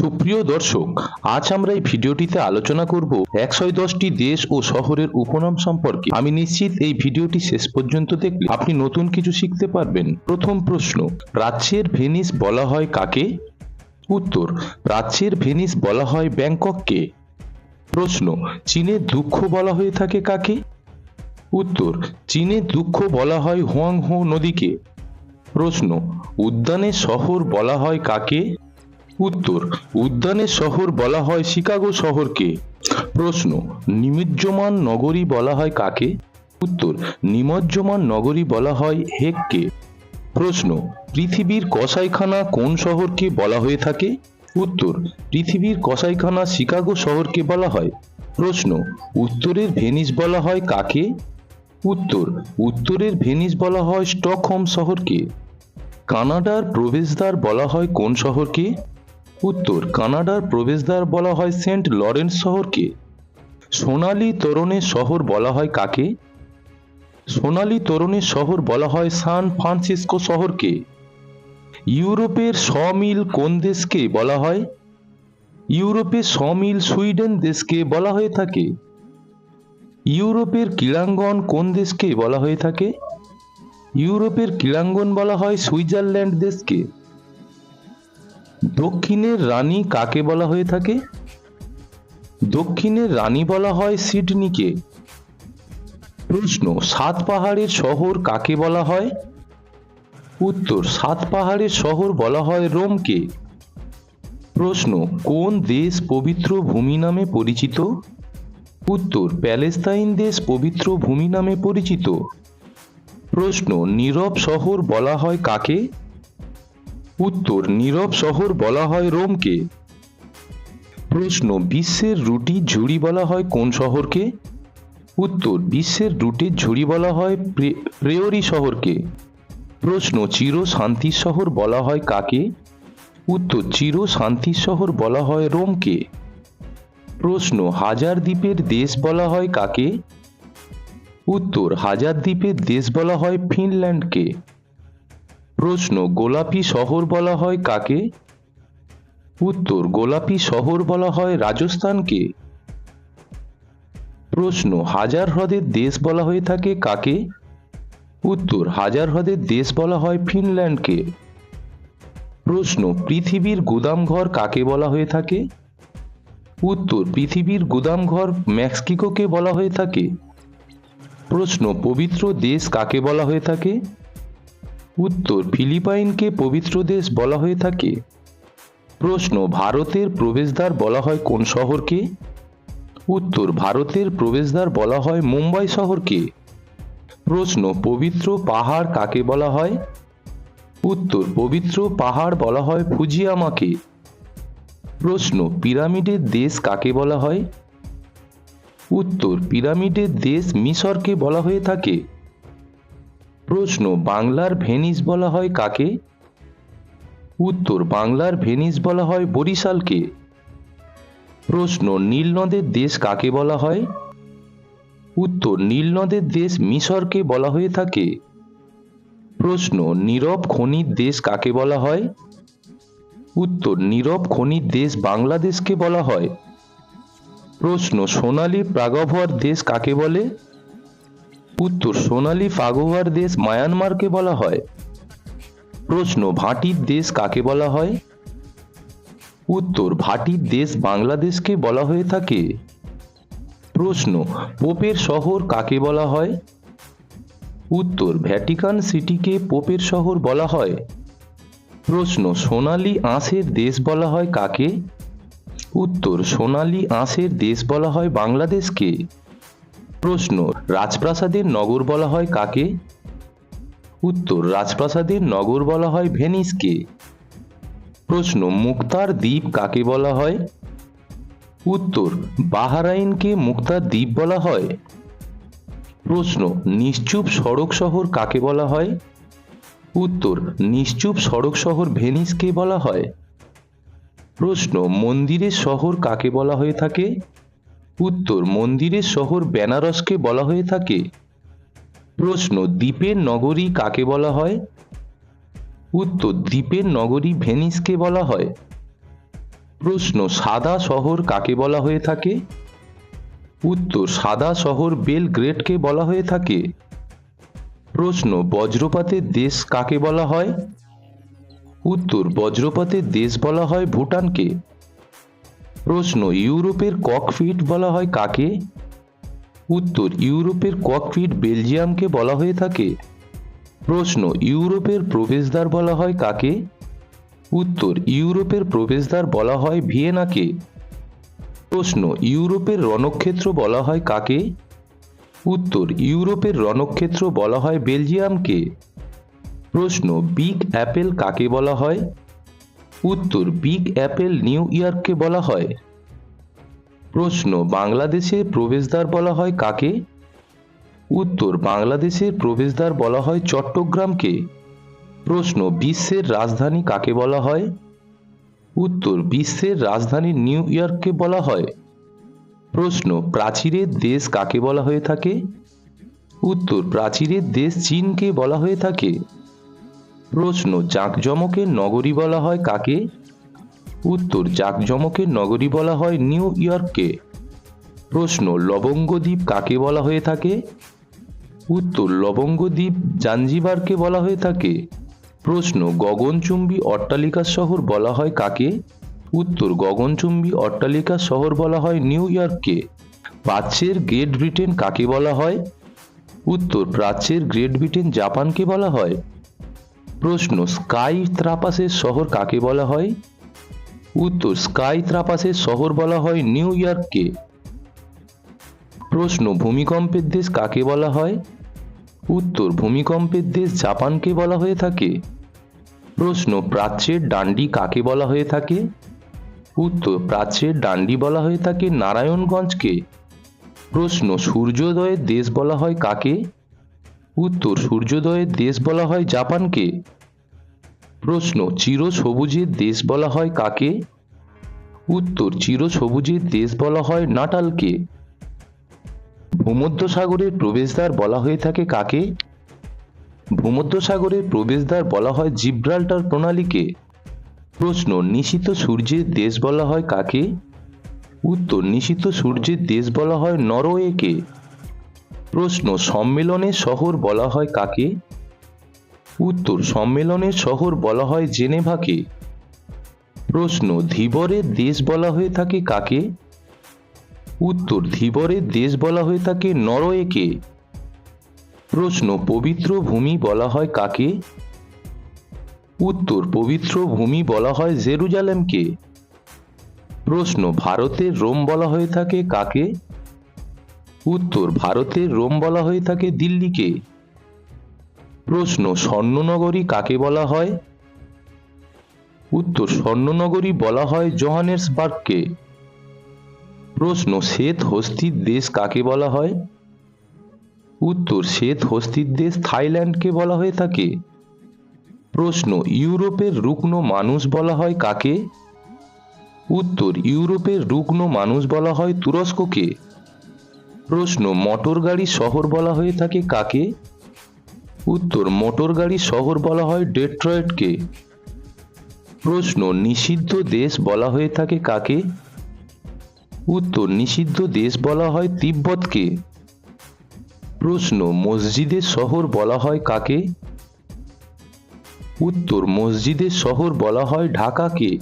সুপ্রিয় দর্শক, আজ আমরা এই ভিডিওটিতে আলোচনা করব একশো দশটি দেশ ও শহরের উপনাম সম্পর্কে। আমি নিশ্চিত এই ভিডিওটি শেষ পর্যন্ত দেখলে আপনি নতুন কিছু শিখতে পারবেন। প্রথম প্রশ্ন প্রাচ্যের ভেনিস বলা হয় কাকে? উত্তর প্রাচ্যের ভেনিস বলা হয় ব্যাংকককে। প্রশ্ন চীনের দুঃখ বলা হয়ে থাকে কাকে? উত্তর চীনের দুঃখ বলা হয় হুয়াং হো নদীকে। প্রশ্ন, উদ্যানে শহর বলা হয় কাকে? উত্তর উদ্যানের শহর বলা হয় শিকাগো শহরকে। প্রশ্ন, নিমজ্জমান নগরী বলা হয় কাকে? উত্তর, নিমজ্জমান নগরী বলা হয় হেককে প্রশ্ন, পৃথিবীর কসাইখানা কোন শহরকে বলা হয়ে থাকে? উত্তর, পৃথিবীর কসাইখানা শিকাগো শহরকে বলা হয়। প্রশ্ন, উত্তরের ভেনিস বলা হয় কাকে? উত্তর, উত্তরের ভেনিস বলা হয় স্টকহোম শহরকে। কানাডার প্রবেশদ্বার বলা হয় কোন শহরকে? উত্তর কানাডার প্রবেশদ্বার বলা হয় সেন্ট লরেন্স শহরকে। সোনালি তরুণের শহর বলা হয় কাকে? সোনালী তরুণের শহর বলা হয় সান ফ্রান্সিসকো শহরকে। ইউরোপের সমিল কোন দেশকে বলা হয়? ইউরোপের সমিল সুইডেন দেশকে বলা হয়ে থাকে। ইউরোপের ক্রীড়াঙ্গন কোন দেশকে বলা হয়ে থাকে? ইউরোপের ক্রীড়াঙ্গন বলা হয় সুইজারল্যান্ড দেশকে। দক্ষিণের রানী কাকে বলা হয়ে থাকে? দক্ষিণের রানী বলা হয় সিডনিকে। প্রশ্ন, সাত পাহাড়ের শহর কাকে বলা হয়? উত্তর, সাত পাহাড়ের শহর বলা হয় রোমকে। প্রশ্ন, কোন দেশ পবিত্র ভূমি নামে পরিচিত? উত্তর, প্যালেস্তাইন দেশ পবিত্র ভূমি নামে পরিচিত। প্রশ্ন, নীরব শহর বলা হয় কাকে? উত্তর নীরব শহর বলা হয় রোমকে। প্রশ্ন, বিশ্বের রুটির ঝুড়ি বলা হয় কোন শহরকে? উত্তর, বিশ্বের রুটির ঝুড়ি বলা হয় প্রে- প্রেয়রি শহরকে। প্রশ্ন চির শান্তির শহর বলা হয় কাকে? উত্তর চির শান্তির শহর বলা হয় রোমকে। প্রশ্ন হাজার দ্বীপের দেশ বলা হয় কাকে? উত্তর হাজার দ্বীপের দেশ বলা হয় ফিনল্যান্ডকে। প্রশ্ন, গোলাপি শহর বলা হয় কাকে? উত্তর, গোলাপি শহর বলা হয় রাজস্থানকে। প্রশ্ন, হাজার হ্রদের দেশ বলা হয়ে থাকে কাকে? উত্তর, হাজার হ্রদের দেশ বলা হয় ফিনল্যান্ডকে। প্রশ্ন, পৃথিবীর গুদামঘর কাকে বলা হয়ে থাকে? উত্তর, পৃথিবীর গুদামঘর ম্যাক্সিকোকে বলা হয়ে থাকে। প্রশ্ন, পবিত্র দেশ কাকে বলা হয়ে থাকে? উত্তর ফিলিপাইনকে পবিত্র দেশ বলা হয়ে থাকে। প্রশ্ন, ভারতের প্রবেশদ্বার বলা হয় কোন শহরকে? উত্তর, ভারতের প্রবেশদ্বার বলা হয় মুম্বাই শহরকে। প্রশ্ন, পবিত্র পাহাড় কাকে বলা হয়? উত্তর, পবিত্র পাহাড় বলা হয় ফুজিয়ামাকে। প্রশ্ন, পিরামিডের দেশ কাকে বলা হয়? উত্তর, পিরামিডের দেশ মিশরকে বলা হয়ে থাকে। প্রশ্ন, বাংলার ভেনিস বলা হয় কাকে? উত্তর, বাংলার ভেনিস বলা হয় বরিশালকে। প্রশ্ন, নীল নদের দেশ কাকে বলা হয়? উত্তর, নীল নদের দেশ মিশরকে বলা হয়ে থাকে। প্রশ্ন, নীরব খনির দেশ কাকে বলা হয়? উত্তর, নীরব খনির দেশ বাংলাদেশকে বলা হয়। প্রশ্ন, সোনালী প্রাগভর দেশ কাকে বলে? উত্তর, সোনালি ফাগোয়ার দেশ মায়ানমারকে বলা হয়। প্রশ্ন, ভাটির দেশ কাকে বলা হয়? উত্তর, ভাটির দেশ বাংলাদেশকে বলা হয়ে থাকে। প্রশ্ন, পোপের শহর কাকে বলা হয়? উত্তর, ভ্যাটিকান সিটিকে পোপের শহর বলা হয়। প্রশ্ন, সোনালি আঁশের দেশ বলা হয় কাকে? উত্তর, সোনালি আঁশের দেশ বলা হয় বাংলাদেশকে। প্রশ্ন রাজপ্রাসাদের নগর বলা হয় কাকে? উত্তর, রাজপ্রাসাদের নগর বলা হয় ভেনিসকে। প্রশ্ন, মুক্তার দ্বীপ কাকে বলা হয়? উত্তর, বাহারাইনকে মুক্তার দ্বীপ বলা হয়। প্রশ্ন, নিশ্চুপ সড়ক শহর কাকে বলা হয়? উত্তর, নিশ্চুপ সড়ক শহর ভেনিসকে বলা হয়। প্রশ্ন, মন্দিরের শহর কাকে বলা হয়ে থাকে? উত্তর মন্দিরের শহর বেনারসকে বলা হয়ে থাকে। প্রশ্ন, দ্বীপের নগরী কাকে বলা হয়? উত্তর, দ্বীপের নগরী ভেনিসকে বলা হয়। প্রশ্ন, সাদা শহর কাকে বলা হয়ে থাকে? উত্তর, সাদা শহর বেলগ্রেডকে বলা হয়ে থাকে। প্রশ্ন বজ্রপাতের দেশ কাকে বলা হয়? উত্তর বজ্রপাতের দেশ বলা হয় ভুটানকে। প্রশ্ন, ইউরোপের ককফিট বলা হয় কাকে? উত্তর, ইউরোপের ককফিট বেলজিয়ামকে বলা হয়ে থাকে। প্রশ্ন, ইউরোপের প্রবেশদ্বার বলা হয় কাকে? উত্তর, ইউরোপের প্রবেশদ্বার বলা হয় ভিয়েনাকে। প্রশ্ন, ইউরোপের রণক্ষেত্র বলা হয় কাকে? উত্তর, ইউরোপের রণক্ষেত্র বলা হয় বেলজিয়ামকে। প্রশ্ন, বিগ অ্যাপেল কাকে বলা হয়? উত্তর বিগ অ্যাপেল নিউ ইয়র্ককে বলা হয়। প্রশ্ন বাংলাদেশের প্রবেশদ্বার বলা হয় কাকে? উত্তর বাংলাদেশের প্রবেশদ্বার বলা হয় চট্টগ্রামকে। প্রশ্ন, বিশ্বের রাজধানী কাকে বলা হয়? উত্তর, বিশ্বের রাজধানী নিউ ইয়র্ককে বলা হয়। প্রশ্ন, প্রাচীরের দেশ কাকে বলা হয়ে থাকে? উত্তর, প্রাচীরের দেশ চীনকে বলা হয়ে থাকে। প্রশ্ন জাঁকজমকের নগরী বলা হয় কাকে? উত্তর জাঁকজমকের নগরী বলা হয় নিউ ইয়র্ককে। প্রশ্ন, লবঙ্গদ্বীপ কাকে বলা হয়ে থাকে? উত্তর, লবঙ্গদ্বীপ জাঞ্জিবারকে বলা হয়ে থাকে। প্রশ্ন, গগনচুম্বী অট্টালিকা শহর বলা হয় কাকে? উত্তর, গগনচুম্বী অট্টালিকা শহর বলা হয় নিউ ইয়র্ককে। প্রাচ্যের গ্রেট ব্রিটেন কাকে বলা হয়? উত্তর, প্রাচ্যের গ্রেট ব্রিটেন জাপানকে বলা হয়। প্রশ্ন, স্কাই ত্রাপাসের শহর কাকে বলা হয়? উত্তর, স্কাই ত্রাপাসের শহর বলা হয় নিউ ইয়র্ককে। প্রশ্ন, ভূমিকম্পের দেশ কাকে বলা হয়? উত্তর, ভূমিকম্পের দেশ জাপানকে বলা হয়ে থাকে। প্রশ্ন, প্রাচ্যের ডান্ডি কাকে বলা হয়ে থাকে? উত্তর, প্রাচ্যের ডান্ডি বলা হয়ে থাকে নারায়ণগঞ্জকে। প্রশ্ন, সূর্যোদয়ের দেশ বলা হয় কাকে? উত্তর, সূর্যোদয়ের দেশ বলা হয় জাপানকে? প্রশ্ন, চিরসবুজের দেশ বলা হয় কাকে? উত্তর, চিরসবুজের দেশ বলা হয় নাটালকে। ভূমধ্যসাগরের প্রবেশদ্বার বলা হয়ে থাকে কাকে? ভূমধ্যসাগরের প্রবেশদ্বার বলা হয় জিব্রাল্টার প্রণালীকে। প্রশ্ন, নিশিত সূর্যের দেশ বলা হয় কাকে? উত্তর, নিশিত সূর্যের দেশ বলা হয় নরওয়েকে। প্রশ্ন সম্মেলনের শহর বলা হয় কাকে? উত্তর সম্মেলনের শহর বলা হয় জেনেভাকে। প্রশ্ন ধীবরের দেশ বলা হয়ে থাকে কাকে? উত্তর ধীবরের দেশ বলা হয়ে থাকে নরওয়েকে। প্রশ্ন, পবিত্র ভূমি বলা হয় কাকে? উত্তর, পবিত্র ভূমি বলা হয় জেরুজালেমকে। প্রশ্ন, ভারতের রোম বলা হয়ে থাকে কাকে? উত্তর ভারতের রোম বলা হয়ে থাকে দিল্লিকে। প্রশ্ন, স্বর্ণনগরী কাকে বলা হয়? উত্তর, স্বর্ণনগরী বলা হয় জোহানেসবার্গকে। প্রশ্ন, শ্বেত হস্তির দেশ কাকে বলা হয়? উত্তর, শ্বেত হস্তির দেশ থাইল্যান্ডকে বলা হয়ে থাকে। প্রশ্ন, ইউরোপের রুগ্ন মানুষ বলা হয় কাকে? উত্তর, ইউরোপের রুগ্ন মানুষ বলা হয় তুরস্ককে। প্রশ্ন, মোটর গাড়ি শহর বলা হয়ে থাকে কাকে? উত্তর, মোটর গাড়ি শহর বলা হয় ডেট্রয়েটকে। প্রশ্ন, নিষিদ্ধ দেশ বলা হয়ে থাকে কাকে? উত্তর, নিষিদ্ধ দেশ বলা হয় তিব্বতকে। প্রশ্ন মসজিদের শহর বলা হয় কাকে? উত্তর মসজিদের শহর বলা হয় ঢাকাকে।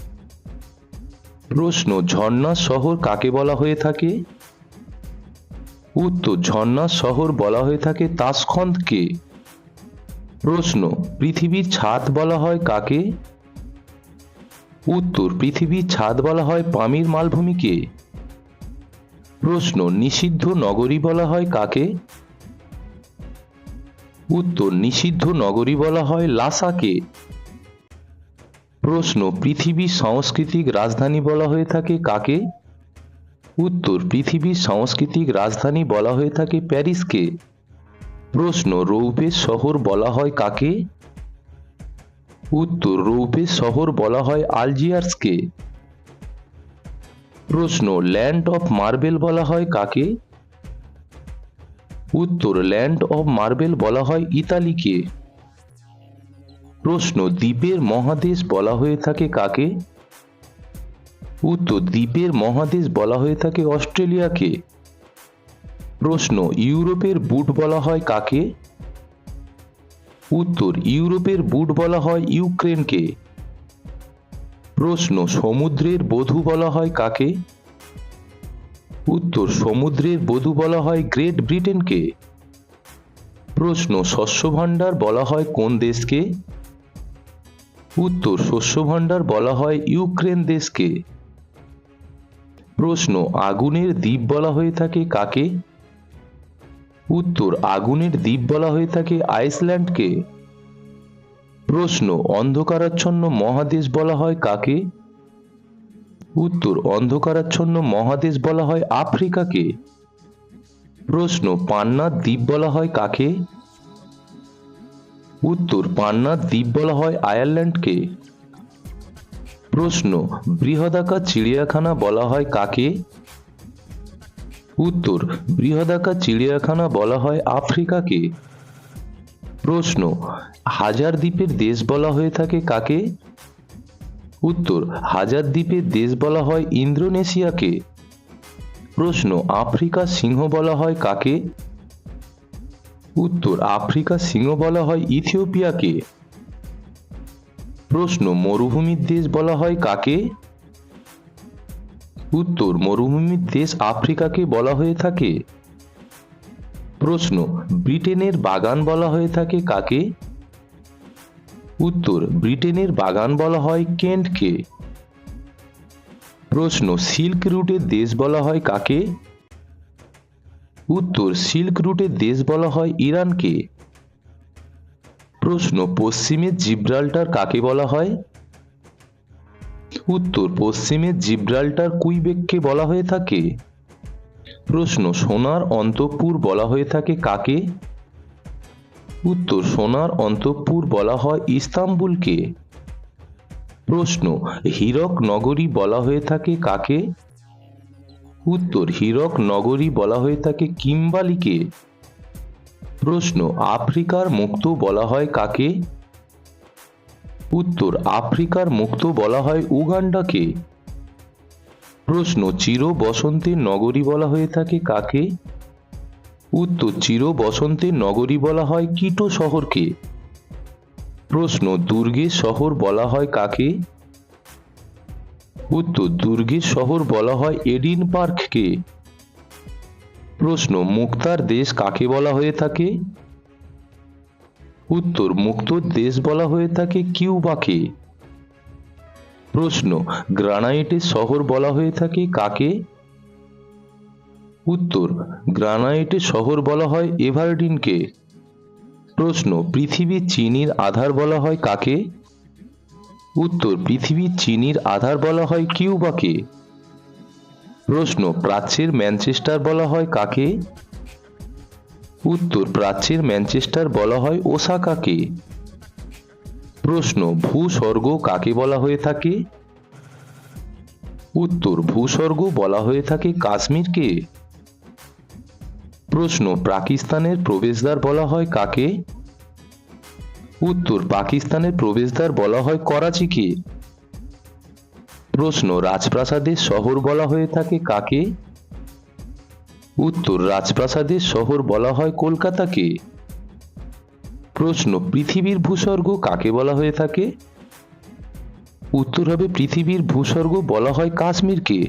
প্রশ্ন, ঝর্ণা শহর কাকে বলা হয়ে থাকে? উত্তর, ঝর্ণা শহর বলা হয়ে থাকে তাসখন্দকে প্রশ্ন, পৃথিবীর ছাদ বলা হয় কাকে? উত্তর, পৃথিবীর ছাদ বলা হয় পামির মালভূমিকে প্রশ্ন, নিষিদ্ধ নগরী বলা হয় কাকে? উত্তর, নিষিদ্ধ নগরী বলা হয় লাসাকে প্রশ্ন, পৃথিবীর সাংস্কৃতিক রাজধানী বলা হয়ে থাকে কাকে? উত্তর পৃথিবীর সাংস্কৃতিক রাজধানী বলা হয়ে থাকে প্যারিসকে। প্রশ্ন রৌপের শহর বলা হয় কাকে? উত্তর রৌপের শহর বলা হয় আলজিয়ার্সকে। প্রশ্ন, ল্যান্ড অফ মার্বেল বলা হয় কাকে? উত্তর, ল্যান্ড অফ মার্বেল বলা হয় ইতালিকে। প্রশ্ন, দ্বীপের মহাদেশ বলা হয়ে থাকে কাকে? উত্তর, দ্বীপের মহাদেশ বলা হয়ে থাকে অস্ট্রেলিয়াকে। প্রশ্ন, ইউরোপের বুট বলা হয় কাকে? উত্তর, ইউরোপের বুট বলা হয় ইউক্রেনকে। প্রশ্ন, সমুদ্রের বধূ বলা হয় কাকে? উত্তর, সমুদ্রের বধূ বলা হয় গ্রেট ব্রিটেনকে। প্রশ্ন শস্য ভাণ্ডার বলা হয় কোন দেশকে? উত্তর শস্য ভাণ্ডার বলা হয় ইউক্রেন দেশকে। প্রশ্ন, আগুনের দ্বীপ বলা হয়ে থাকে কাকে? উত্তর, আগুনের দ্বীপ বলা হয়ে থাকে আইসল্যান্ডকে। প্রশ্ন, অন্ধকারাচ্ছন্ন মহাদেশ বলা হয় কাকে? উত্তর, অন্ধকারাচ্ছন্ন মহাদেশ বলা হয় আফ্রিকাকে। প্রশ্ন, পান্নার দ্বীপ বলা হয় কাকে? উত্তর, পান্নার দ্বীপ বলা হয় আয়ারল্যান্ডকে। প্রশ্ন বৃহদাকার চিড়িয়াখানা বলা হয় কাকে? উত্তর বৃহদাকার চিড়িয়াখানা বলা হয় আফ্রিকাকে। প্রশ্ন হাজার দ্বীপের দেশ বলা হয়ে থাকে কাকে? উত্তর হাজার দ্বীপের দেশ বলা হয় ইন্দোনেশিয়াকে। প্রশ্ন, আফ্রিকা সিংহ বলা হয় কাকে? উত্তর, আফ্রিকা সিংহ বলা হয় ইথিওপিয়াকে। প্রশ্ন, মরুভূমির দেশ বলা হয় কাকে? উত্তর, মরুভূমির দেশ আফ্রিকাকে বলা হয়ে থাকে। প্রশ্ন, ব্রিটেনের বাগান বলা হয়ে থাকে কাকে? উত্তর, ব্রিটেনের বাগান বলা হয় কেন্টকে। প্রশ্ন, সিল্ক রুটের দেশ বলা হয় কাকে? উত্তর, সিল্ক রুটের দেশ বলা হয় ইরানকে। প্রশ্ন পশ্চিমের জিব্রাল্টার কাকে বলা হয়? উত্তর পশ্চিমের জিব্রাল্টার কুইবেককে বলা হয়ে থাকে। প্রশ্ন, সোনার অন্তঃপুর বলা হয়ে থাকে কাকে? উত্তর, সোনার অন্তঃপুর বলা হয় ইস্তাম্বুলকে। প্রশ্ন, হীরক নগরী বলা হয়ে থাকে কাকে? উত্তর, হীরক নগরী বলা হয়ে থাকে কিম্বালিকে। প্রশ্ন, আফ্রিকার মুক্ত বলা হয় কাকে? উত্তর, আফ্রিকার মুক্ত বলা হয় উগান্ডাকে। প্রশ্ন চির বসন্তের নগরী বলা হয়ে থাকে কাকে? উত্তর চির বসন্তের নগরী বলা হয় কিটো শহরকে। প্রশ্ন দুর্গের শহর বলা হয় কাকে? উত্তর দুর্গের শহর বলা হয় এডিন পার্ককে। প্রশ্ন, মুক্তার দেশ কাকে বলা হয়ে থাকে? উত্তর, মুক্তর দেশ বলা হয়ে থাকে কিউবাকে। প্রশ্ন গ্রানাইটের শহর বলা হয়ে থাকে কাকে? উত্তর গ্রানাইটের শহর বলা হয় এভারডিনকে। প্রশ্ন পৃথিবীর চিনির আধার বলা হয় কাকে? উত্তর পৃথিবীর চিনির আধার বলা হয় কিউবাকে। প্রশ্ন, প্রাচ্যের ম্যানচেস্টার বলা হয় কাকে? উত্তর, প্রাচ্যের ম্যানচেস্টার বলা হয় ওসাকাকে। প্রশ্ন, ভূস্বর্গ কাকে বলা হয়ে থাকে? উত্তর, ভূস্বর্গ বলা হয়ে থাকে কাশ্মীরকে। প্রশ্ন, পাকিস্তানের প্রবেশদ্বার বলা হয় কাকে? উত্তর, পাকিস্তানের প্রবেশদ্বার বলা হয় করাচিকে। প্রশ্ন রাজপ্রাসাদের শহর বলা হয়ে থাকে কাকে? উত্তর রাজপ্রাসাদের শহর বলা হয় কলকাতাকে। প্রশ্ন, পৃথিবীর ভূস্বর্গ কাকে বলা হয়ে থাকে? উত্তর হবে, পৃথিবীর ভূস্বর্গ বলা হয় কাশ্মীরকে।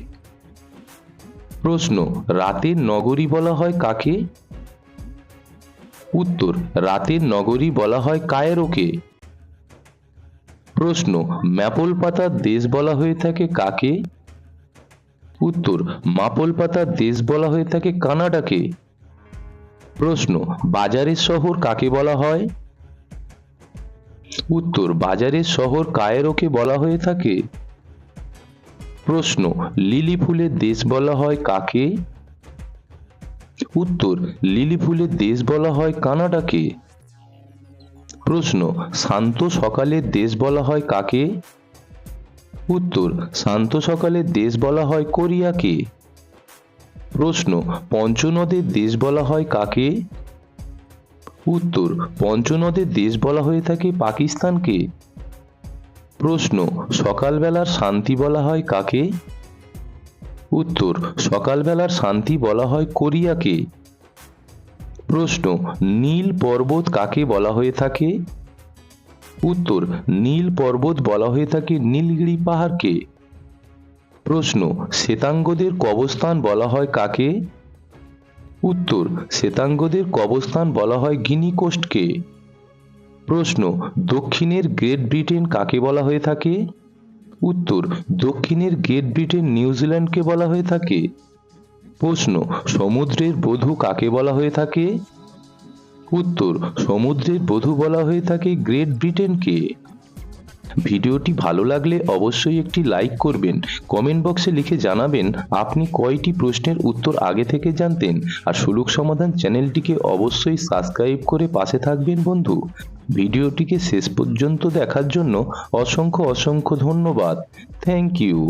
প্রশ্ন, রাতের নগরী বলা হয় কাকে? উত্তর, রাতের নগরী বলা হয় কায়রোকে। প্রশ্ন ম্যাপল পাতার দেশ বলা হয়ে থাকে কাকে? উত্তর, মাপল পাতার দেশ বলা হয়ে থাকে কানাডাকে। প্রশ্ন, বাজারের শহর কাকে বলা হয়? উত্তর, বাজারের শহর কায়রোকে বলা হয়ে থাকে। প্রশ্ন, লিলি ফুলের দেশ বলা হয় কাকে? উত্তর, লিলি ফুলের দেশ বলা হয় কানাডাকে। প্রশ্ন, শান্ত সকালের দেশ বলা হয় কাকে? উত্তর, শান্ত সকালের দেশ বলা হয় কোরিয়াকে। প্রশ্ন পঞ্চনদের দেশ বলা হয় কাকে? উত্তর পঞ্চনদের দেশ বলা হয়ে থাকে পাকিস্তানকে। প্রশ্ন, সকালবেলার শান্তি বলা হয় কাকে? উত্তর, সকালবেলার শান্তি বলা হয় কোরিয়াকে। প্রশ্ন, নীল পর্বত কাকে বলা হয়ে থাকে? উত্তর, নীল পর্বত বলা হয়ে থাকে নীলগিরি পাহাড়কে। প্রশ্ন, শ্বেতাঙ্গদের কবস্থান বলা হয় কাকে? উত্তর, শ্বেতাঙ্গদের কবস্থান বলা হয় গিনি কোস্টকে প্রশ্ন, দক্ষিণের গ্রেট ব্রিটেন কাকে বলা হয়ে থাকে? উত্তর, দক্ষিণের গ্রেট ব্রিটেন নিউজিল্যান্ডকে বলা হয়ে থাকে। প্রশ্ন, সমুদ্রের বধূ কাকে বলা হয়ে থাকে? উত্তর, সমুদ্রের বধূ বলা হয়ে থাকে গ্রেট ব্রিটেনকে ভিডিওটি ভালো লাগলে অবশ্যই একটি লাইক করবেন, কমেন্ট বক্সে লিখে জানাবেন আপনি কয়টি প্রশ্নের উত্তর আগে থেকে জানতেন, আর সুলুক সমাধান চ্যানেলটিকে অবশ্যই সাবস্ক্রাইব করে পাশে থাকবেন বন্ধু। ভিডিওটিকে শেষ পর্যন্ত দেখার জন্য অসংখ্য অসংখ্য ধন্যবাদ। Thank you.